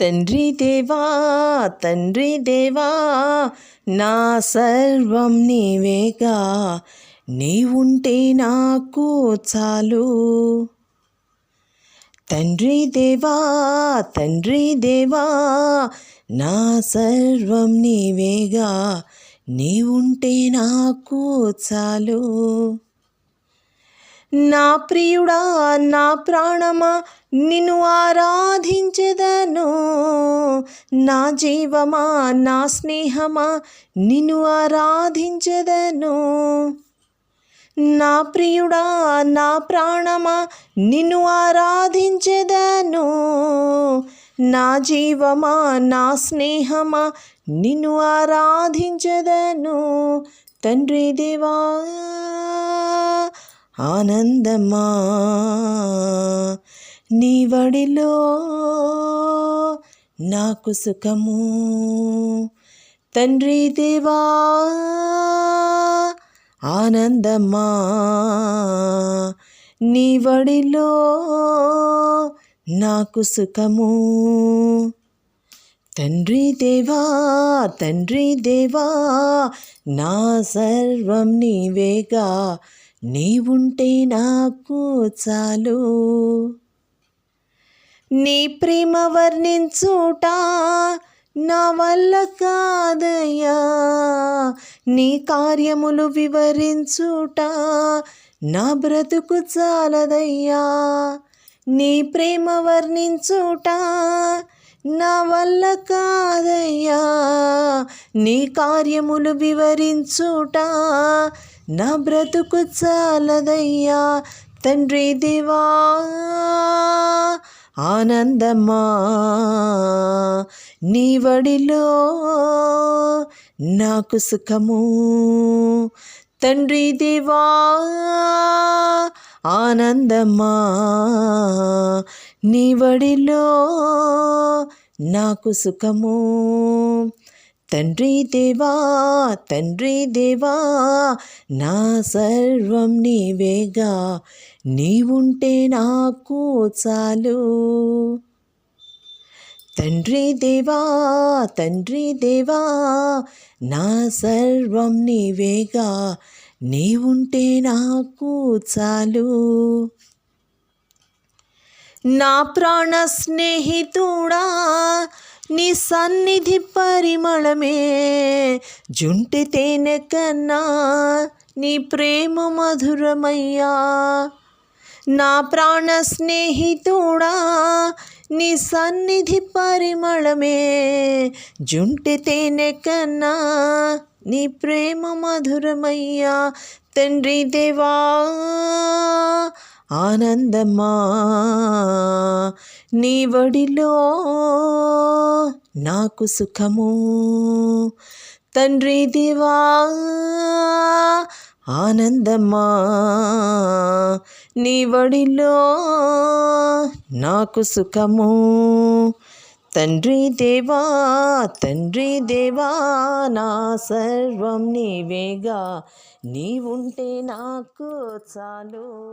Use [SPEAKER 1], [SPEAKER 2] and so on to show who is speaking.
[SPEAKER 1] తండ్రి దేవా తండ్రి దేవా నా సర్వం నీవేగా. నీవుంటే నాకు చాలు. తండ్రి దేవా తండ్రి దేవా నా సర్వం నీవేగా. నీవుంటే నాకు చాలు. నా ప్రియుడా నా ప్రాణమా నిన్ను ఆరాధించెదను. నా జీవమా నా స్నేహమా నిన్ను ఆరాధించెదను. నా ప్రియుడా నా ప్రాణమా నిన్ను ఆరాధించెదను. నా జీవమా నా స్నేహమా నిన్ను ఆరాధించెదను. తండ్రి దేవా ఆనందమా? నీ వడిలో నాకు సుఖము. తండ్రి దేవా ఆనందమా? నీ వడిలో నాకు సుఖము. తండ్రి దేవా తండ్రి దేవా నా సర్వం నీవేగా. నీవుంటే నాకు చాలు. నీ ప్రేమ వర్ణించుట నా వల్ల కాదయ్యా. నీ కార్యములు వివరించుట నా బ్రతుకు చాలదయ్యా. నీ ప్రేమ వర్ణించుట నా వల్ల కాదయ్యా. నీ కార్యములు వివరించుట నా బ్రతుకు చాలదయ్యా తండ్రి దివా ఆనందమా. నీ వడిలో నాకు సుఖము తండ్రి దివా ఆనందమా. నీ వడిలో నాకు సుఖము తండ్రి దేవా తండ్రి దేవా నా సర్వం నీవేగా నీవుంటే నాకు చాలు. తండ్రి దేవా తండ్రి దేవా నా సర్వం నీవేగా నీవుంటే నాకు చాలు. నా ప్రాణ స్నేహితుడా నీ సన్నిధి పరిమళమే. జుంటి తేనె కన్నా నీ ప్రేమ మధురమయ్యా. నా ప్రాణ స్నేహితుడా నీ సన్నిధి పరిమళమే. జుంటి తేనె కన్నా నీ ప్రేమ మధురమయ్యా. తండ్రి దేవా ఆనందమా? నీ వడిలో నాకు సుఖము. తండ్రి దేవా ఆనందమా? నీ వడిలో నాకు సుఖము. తండ్రి దేవా తండ్రి దేవా నా సర్వం నీవేగా. నీవుంటే నాకు చాలు.